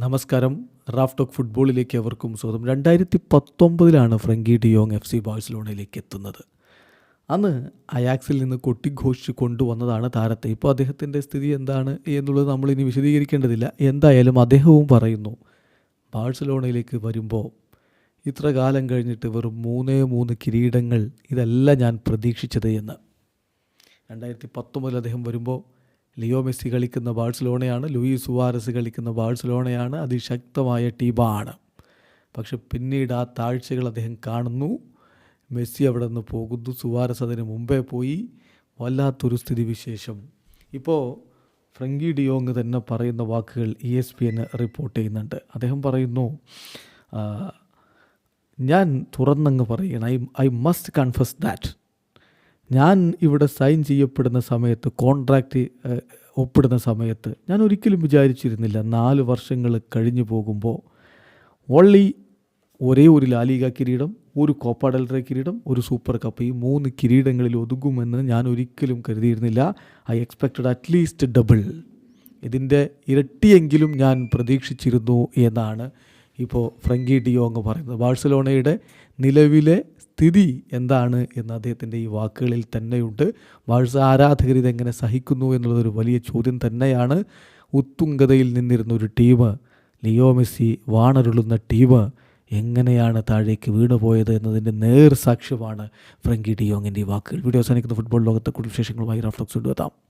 നമസ്കാരം. Raf talk ഫുട്ബോളിലേക്ക് അവർക്കും സ്വാഗതം. രണ്ടായിരത്തി പത്തൊമ്പതിലാണ് Frenkie de Jong F C ബാഴ്സലോണയിലേക്ക് എത്തുന്നത്. അന്ന് അയാക്സിൽ നിന്ന് കൊട്ടിഘോഷിച്ച് കൊണ്ടുവന്നതാണ് താരത്തെ. ഇപ്പോൾ അദ്ദേഹത്തിന്റെ സ്ഥിതി എന്താണ് എന്നുള്ളത് നമ്മൾ ഇനി വിശദീകരിക്കേണ്ടതില്ല. എന്തായാലും അദ്ദേഹവും പറയുന്നു ബാഴ്സലോണയിലേക്ക് വരുമ്പോൾ ഇത്ര കാലം കഴിഞ്ഞിട്ട് വെറും മൂന്നേ മൂന്ന് കിരീടങ്ങൾ ഇതല്ല ഞാൻ പ്രതീക്ഷിച്ചത് എന്ന്. രണ്ടായിരത്തി പത്തൊമ്പതിൽ അദ്ദേഹം വരുമ്പോൾ ലിയോ മെസ്സി കളിക്കുന്ന ബാഴ്സലോണയാണ് ലൂയി സുവാരസ് കളിക്കുന്ന ബാഴ്സലോണയാണ് അതിശക്തമായ ടീമാണ്. പക്ഷെ പിന്നീട് ആ താഴ്ചകൾ അദ്ദേഹം കാണുന്നു. മെസ്സി അവിടെ നിന്ന് പോകുന്നു. സുവാരസ് അതിന് മുമ്പേ പോയി. വല്ലാത്തൊരു സ്ഥിതിവിശേഷം. ഇപ്പോൾ ഫ്രങ്കി ഡിയോങ് തന്നെ പറയുന്ന വാക്കുകൾ E S P N report ചെയ്യുന്നുണ്ട്. അദ്ദേഹം പറയുന്നു ഞാൻ തുറന്നങ്ങ് പറയണം. I I must confess that. ഞാൻ ഇവിടെ സൈൻ ചെയ്യപ്പെടുന്ന സമയത്ത് കോൺട്രാക്റ്റ് ഒപ്പിടുന്ന സമയത്ത് ഞാൻ ഒരിക്കലും വിചാരിച്ചിരുന്നില്ല. നാല് വർഷങ്ങൾ കഴിഞ്ഞു പോകുമ്പോൾ ഓൺലി ഒരേ ഒരു ലാലിക കിരീടം ഒരു കോപ്പ കിരീടം ഒരു സൂപ്പർ കപ്പ് ഈ മൂന്ന് കിരീടങ്ങളിൽ ഒതുങ്ങുമെന്ന് ഞാൻ ഒരിക്കലും കരുതിയിരുന്നില്ല. ഐ എക്സ്പെക്റ്റഡ് അറ്റ്ലീസ്റ്റ് ഡബിൾ ഇതിന്റെ ഇരട്ടിയെങ്കിലും ഞാൻ പ്രതീക്ഷിച്ചിരുന്നു എന്നാണ് ഇപ്പോൾ ഫ്രങ്കി ഡിയോങ് പറയുന്നത്. ബാഴ്സലോണയുടെ നിലവിലെ സ്ഥിതി എന്താണ് എന്ന് അദ്ദേഹത്തിന്റെ ഈ വാക്കുകളിൽ തന്നെയുണ്ട്. വാഴ്സ ആരാധകർ ഇതെങ്ങനെ സഹിക്കുന്നു എന്നുള്ളതൊരു വലിയ ചോദ്യം തന്നെയാണ്. ഉത്തുംഗതയിൽ നിന്നിരുന്ന ഒരു ടീം ലിയോ മെസ്സി വാണരുളുന്ന ടീം എങ്ങനെയാണ് താഴേക്ക് വീണുപോയത് എന്നതിന്റെ നേർ സാക്ഷ്യമാണ് ഫ്രങ്കി ഡിയോങ്ങിന്റെ ഈ വാക്കുകൾ. വീഡിയോ അവസാനിക്കുന്ന. ഫുട്ബോൾ ലോകത്തെ കൂടുതൽ വിശേഷങ്ങളുമായി റഫ്ലക്സ് കൊണ്ടുവെത്താം